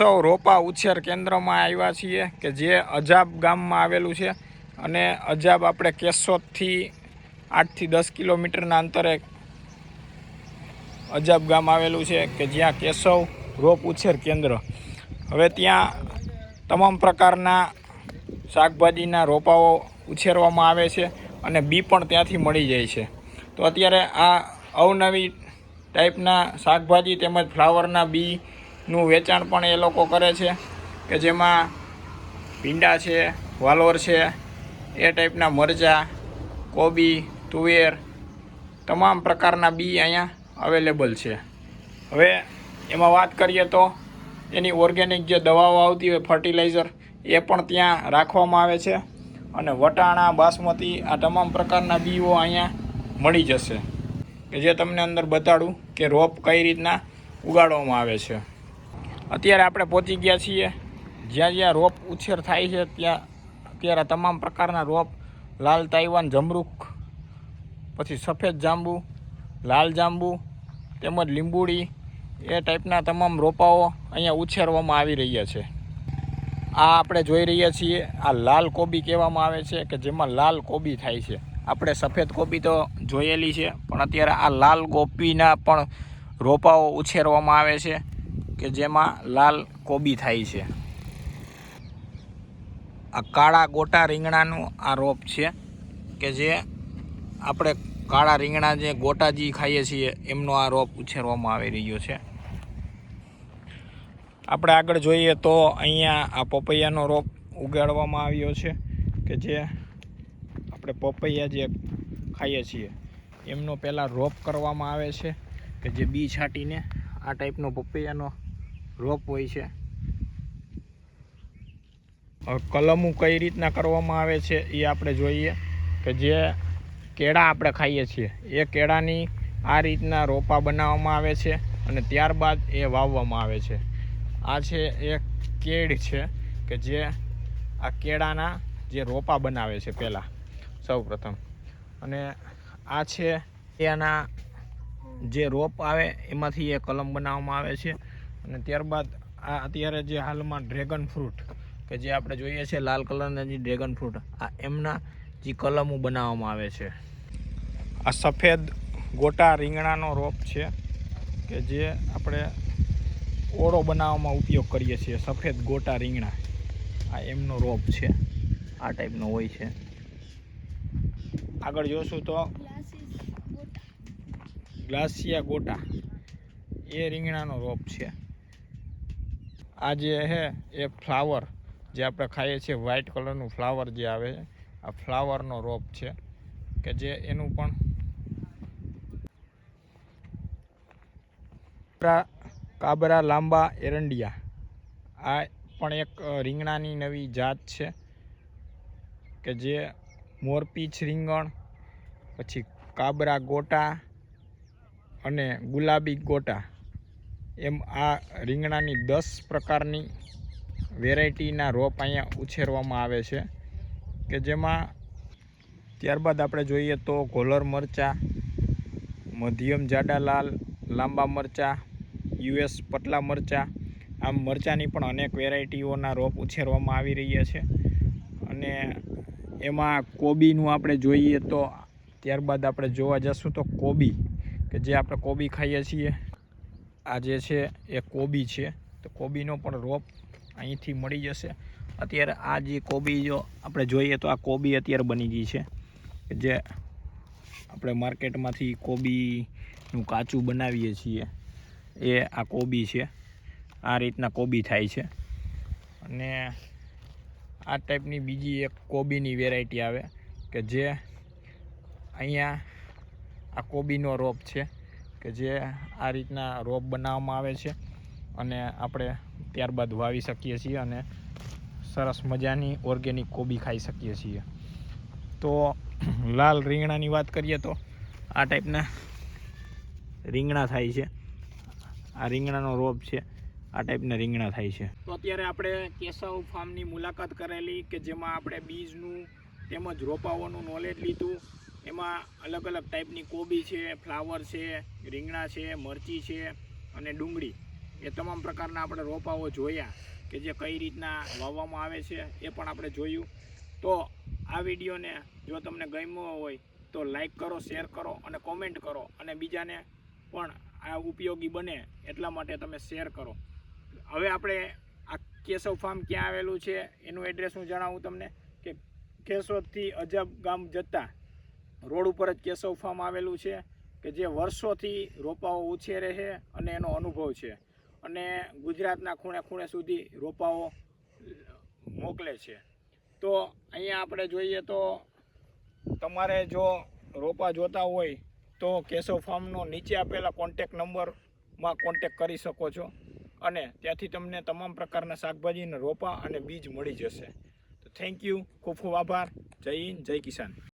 કેશવ રોપા ઉછેર કેન્દ્રમાં આવ્યા છીએ કે જે અજાબ ગામમાં આવેલું છે. અને અજાબ આપણે કેશોદથી આઠથી દસ કિલોમીટરના અંતરે અજાબ ગામ આવેલું છે કે જ્યાં કેશવ રોપ ઉછેર કેન્દ્ર. હવે ત્યાં તમામ પ્રકારના શાકભાજીના રોપાઓ ઉછેરવામાં આવે છે અને બી પણ ત્યાંથી મળી જાય છે. તો અત્યારે આ અવનવી ટાઈપના શાકભાજી તેમજ ફ્લાવરના બીનું વેચાણ પણ એ લોકો કરે છે કે જેમાં ભીંડા છે, વાલોર છે, એ ટાઈપના મરચાં, કોબી, તુવેર તમામ પ્રકારના બી અહીંયા અવેલેબલ છે. હવે એમાં વાત કરીએ તો એની ઓર્ગેનિક જે દવાઓ આવતી હોય ફર્ટિલાઇઝર એ પણ ત્યાં રાખવામાં આવે છે અને વટાણા, બાસમતી આ તમામ પ્રકારના બીઓ અહીંયા મળી જશે. કે જે તમને અંદર બતાડું કે રોપ કઈ રીતના ઉગાડવામાં આવે છે. અત્યારે આપણે પહોંચી ગયા છીએ. જ્યાં જ્યાં રોપ ઉછેર થાય છે, ત્યાં અત્યારે તમામ પ્રકારના રોપ, લાલ તાઇવાન જમરૂખ પછી સફેદ જાંબુ, લાલ જાંબુ, તેમજ લીંબુડી, એ ટાઈપના તમામ રોપાઓ અહીંયા ઉછેરવામાં આવી રહ્યા છે. આ આપણે જોઈ રહ્યા છીએ, આ લાલ કોબી કહેવામાં આવે છે કે જેમાં લાલ કોબી થાય છે. આપણે સફેદ કોબી તો જોયેલી છે, પણ અત્યારે આ લાલ કોબીના પણ રોપાઓ ઉછેરવામાં આવે છે. કે જેમાં લાલ કોબી થાય છે. આ કાળા ગોટા રીંગણાનું આ રોપ છે, કે જે આપણે કાળા રીંગણા જે ગોટાજી ખાઈએ છીએ, એમનો આ રોપ ઉછેરવામાં આવી રહ્યો છે. આપણે આગળ જોઈએ તો અહીંયા આ પપૈયાનો રોપ ઉગાડવામાં આવ્યો છે, કે જે આપણે પપૈયા જે ખાઈએ છીએ, એમનો પહેલાં રોપ કરવામાં આવે છે, કે જે બી છાંટીને આ ટાઈપનો પપૈયાનો રોપ હોય છે. કલમો કઈ રીતના કરવામાં આવે છે એ આપણે જોઈએ કે જે કેળા આપણે ખાઈએ છીએ, એ કેળાની આ રીતના રોપા બનાવવામાં આવે છે અને ત્યારબાદ એ વાવવામાં આવે છે. આ છે એક કેળ છે કે જે આ કેળાના જે રોપા બનાવે છે પહેલાં સૌ પ્રથમ અને આ છે એના જે રોપ આવે એમાંથી એ કલમ બનાવવામાં આવે છે. અને ત્યારબાદ આ અત્યારે જે હાલમાં ડ્રેગન ફ્રૂટ કે જે આપણે જોઈએ છે લાલ કલરના જે ડ્રેગન ફ્રૂટ આ એમના જે કલમો બનાવવામાં આવે છે. આ સફેદ ગોટા રીંગણાનો રોપ છે કે જે આપણે ઓળો બનાવવામાં ઉપયોગ કરીએ છીએ સફેદ ગોટા રીંગણા. આ એમનો રોપ છે આ ટાઈપનો હોય છે. આગળ જોશું તો ગ્લાસિયા ગોટા એ રીંગણાનો રોપ છે. આ જે છે એ ફ્લાવર જે આપણે ખાઈએ છીએ, વ્હાઈટ કલરનું ફ્લાવર જે આવે છે, આ ફ્લાવરનો રોપ છે, કે જે એનું પણ કાબરા લાંબા એરંડિયા. આ પણ એક રીંગણાની નવી જાત છે, કે જે મોરપીંછ રીંગણ, પછી કાબરા ગોટા અને ગુલાબી ગોટા. એમ આ રીંગણાની દસ પ્રકારની વેરાયટીના રોપ અહીંયા ઉછેરવામાં આવે છે કે જેમાં ત્યારબાદ આપણે જોઈએ તો ગોલર મરચાં, મધ્યમ જાડા લાલ લાંબા મરચાં, યુએસ પતલા મરચાં. આમ મરચાંની પણ અનેક વેરાયટીઓના રોપ ઉછેરવામાં આવી રહ્યા છે. અને એમાં કોબીનું આપણે જોઈએ તો ત્યારબાદ આપણે જોવા જશું તો કોબી, કે જે આપણે કોબી ખાઈએ છીએ. આ જે છે, એ કોબી છે. તો કોબીનો પણ રોપ અહીંથી મળી જશે. અત્યારે આ જે કોબી જો આપણે જોઈએ તો આ કોબી અત્યારે બની ગઈ છે. જે આપણે માર્કેટમાંથી કોબીનું કાચું બનાવીએ છીએ, એ આ કોબી છે. આ રીતના કોબી થાય છે. અને આ ટાઈપની બીજી એક કોબીની વેરાયટી આવે કે જે અહીંયા આ કોબીનો રોપ છે. કે જે આ રીતના રોપ બનાવવામાં આવે છે અને આપણે ત્યારબાદ વાવી શકીએ છીએ અને સરસ મજાની ઓર્ગેનિક કોબી ખાઈ શકીએ છીએ. તો લાલ રીંગણાની વાત કરીએ તો આ ટાઈપના રીંગણા થાય છે. આ રીંગણાનો રોપ છે, આ ટાઈપના રીંગણા થાય છે. તો અત્યારે આપણે કેશવ ફાર્મની મુલાકાત કરેલી કે જેમાં આપણે બીજનું તેમજ રોપાઓનું નોલેજ લીધું. એમાં અલગ અલગ ટાઈપની કોબી છે ફ્લાવર છે, રીંગણા છે, મરચી છે અને ડુંગળી. એ તમામ પ્રકારના આપણે રોપાઓ જોયા કે જે કઈ રીતના વાવવામાં આવે છે એ પણ આપણે જોયું. તો આ વિડીયોને જો તમને ગમ્યો હોય તો લાઈક કરો શેર કરો અને કોમેન્ટ કરો અને બીજાને પણ આ ઉપયોગી બને એટલા માટે તમે શેર કરો. હવે આપણે આ કેશવ ફાર્મ ક્યાં આવેલું છે એનું એડ્રેસ હું જણાવું તમને કે કેશોદથી અજબ ગામ જતા રોડ ઉપર જ કેશવ ફાર્મ આવેલું છે કે જે વર્ષોથી રોપાઓ ઉછેરે છે અને એનો અનુભવ છે. અને ગુજરાતના ખૂણે ખૂણે સુધી રોપાઓ મોકલે છે. તો અહીંયા આપણે જોઈએ તો તમારે જો રોપા જોતા હોય તો કેશવ ફાર્મનો નીચે આપેલા કોન્ટેક નંબરમાં કોન્ટેક કરી શકો છો. અને ત્યાંથી તમને તમામ પ્રકારના શાકભાજીના રોપા અને બીજ મળી જશે. તો થેન્ક યુ ખૂબ ખૂબ આભાર. જય હિન્દ, જય કિસાન.